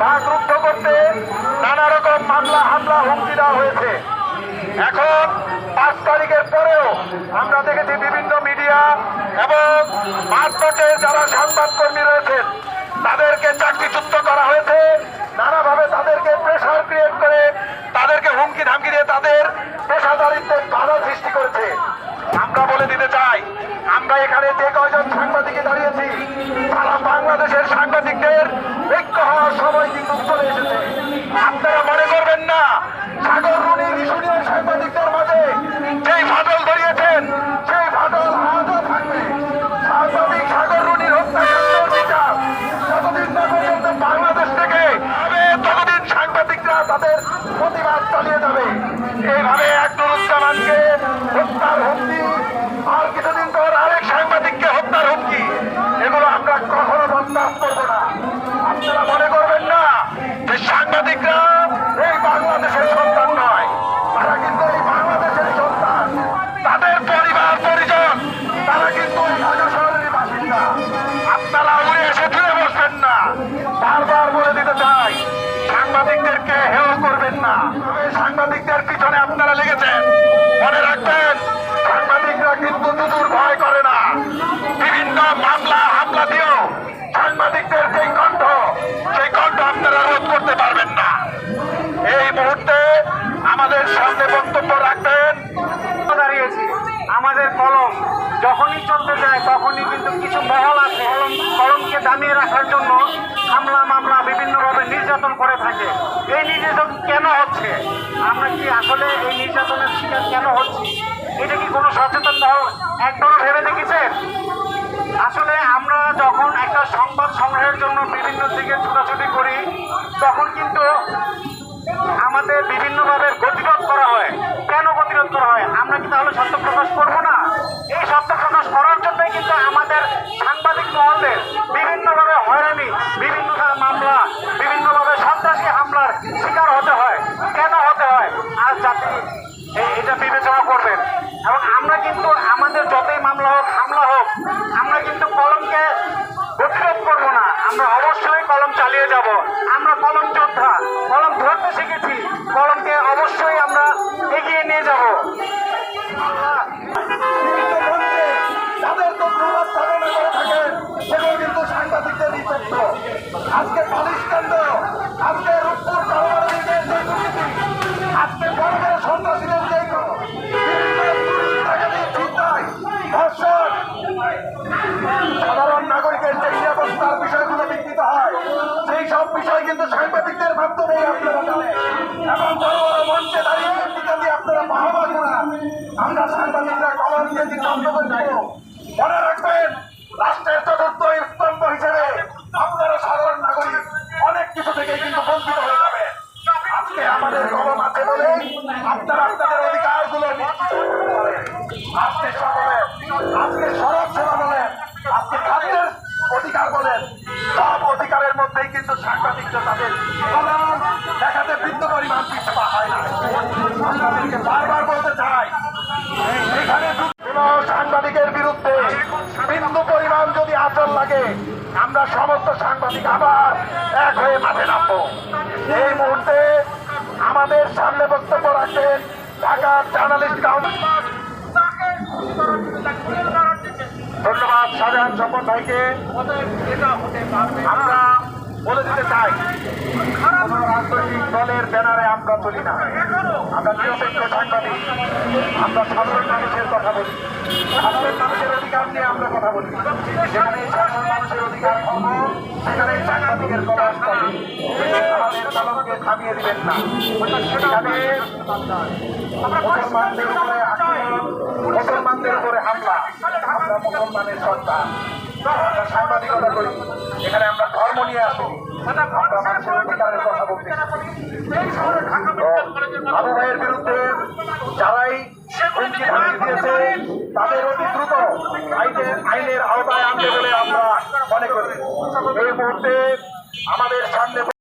বাকরুদ্ধ করতে নানা রকম মামলা, হামলা, হুমকি দেওয়া হয়েছে। এখন পাঁচ তারিখের পরেও আমরা দেখেছি বিভিন্ন মিডিয়া এবং মাঝপথে যারা সংবাদকর্মী রয়েছেন, তাদেরকে তাদের পেশাদারিত্বের বাধা সৃষ্টি করেছে। আমরা বলে দিতে চাই, আমরা এখানে যে কয়জন সাংবাদিকে দাঁড়িয়েছি, তারা বাংলাদেশের সাংবাদিকদের ঐক্য হওয়ার সময় এইভাবে একদুরুজ্জামানকে হত্যার হুমকি, আর কিছুদিন পর আরেক সাংবাদিককে হত্যার হুমকি, এগুলো আমরা কখনো বরদাস্ত করব না। আপনারা মনে করবেন না যে সাংবাদিকরা এই বাংলাদেশের সন্তান নয়। তারা কিন্তু এই বাংলাদেশের সন্তান। তাদের পরিবার, পরিজন, তারা কিন্তু এই ঢাকা শহরের বাসিন্দা। আপনারা উড়ে এসে ফিরে বসবেন না। বারবার বলে দিতে চাই, সাংবাদিকদেরকে হেয় করবেন না। পিছনে আপনারা লেগেছেন। মনে রাখবেন, সাংবাদিকরা কিন্তু দুদূর ভয় করে না। বিভিন্ন মামলা, হামলা দিয়েও সাংবাদিকদের যে কণ্ঠ, সেই কণ্ঠ আপনারা রোধ করতে পারবেন না। এই মুহূর্তে আমাদের সামনে বক্তব্য রাখবেন। দাঁড়িয়েছি। আমাদের কলম যখনই চলতে যায়, তখনই কিন্তু কিছু মহল আছে। কলম কলমকে দামিয়ে রাখার জন্য হামলা, মামলা বিভিন্নভাবে নির্যাতন করে থাকে। এই নির্যাতন কেন হচ্ছে? আমরা কি আসলে এই নির্যাতনের শিকার কেন হচ্ছি? এটা কি কোনো সচেতন মহল একবারও ভেবে দেখেছেন আসলে আমরা যখন একটা সংবাদ সংগ্রহের জন্য বিভিন্ন দিকে ছোটাছুটি করি, তখন কিন্তু আমাদের বিভিন্নভাবে চালিয়ে যাব। আমরা কলম যোদ্ধা কলম ধরতে শিখেছি। কলমকে অবশ্যই আমরা এগিয়ে নিয়ে যাব। সেই সব বিষয় কিন্তু সাংবাদিকদের মাধ্যমে আপনারা বড় বড় মঞ্চে দাঁড়িয়ে দিয়ে আপনারা বাহবা করান আমরা সাংবাদিকরা কলম দিয়ে দিতে অন্তত মনে রাখবেন, রাষ্ট্রের চতুর্থ স্তম্ভ হিসেবে আপনারা সাধারণ নাগরিক অনেক কিছু থেকে কিন্তু বঞ্চিত হয়ে যাবে আজকে আমাদের কলম আছে বলে আপনারা কিন্তু সাংবাদিকরা তাদের কলম দেখাতে বৃদ্ধ পরিমাণ পিছপা হয় না। আপনাদেরকে বারবার বলতে চাই, এখানে সাংবাদিকের বিরুদ্ধে বিন্দু পরিমাণ যদি আচরণ লাগে, আমরা সমস্ত সাংবাদিক আবার এক হয়ে মাঠে নামবো। এই মুহূর্তে আমাদের সামনে বক্তব্য রাখবেন ঢাকার জার্নালিস্ট কাউন্সিল। ধন্যবাদ শাহজাহান সম্পদ ভাইকে। আমরা বলে দিতে চাই, কোন রাজনৈতিক দলের ব্যানারে আমরা চলি না। আমরা নিরপেক্ষ সাংবাদিক, আমরা সাধারণ মানুষের কথা বলি। সাধারণ মানুষের অধিকার নিয়ে আমরা কথা বলি। যেখানে সাধারণ মানুষের অধিকার খর্ব সেখানে সাংবাদিকের কথা দিবেন না। মুসলমানদের উপরে মুসলমানদের উপরে হামলা, আমরা মুসলমানের সন্তান। সাংবাদিকতা করি। এখানে আমরা ধর্ম নিয়ে আসি। আমরা মানুষের অধিকারের কথা বলতে আবু ভাইয়ের বিরুদ্ধে যারাই হুমকি ধামকি দিয়েছে তাদের অতি দ্রুত আইনের আইনের আওতায় আনতে বলে আমরা মনে করি। এই মুহূর্তে আমাদের সামনে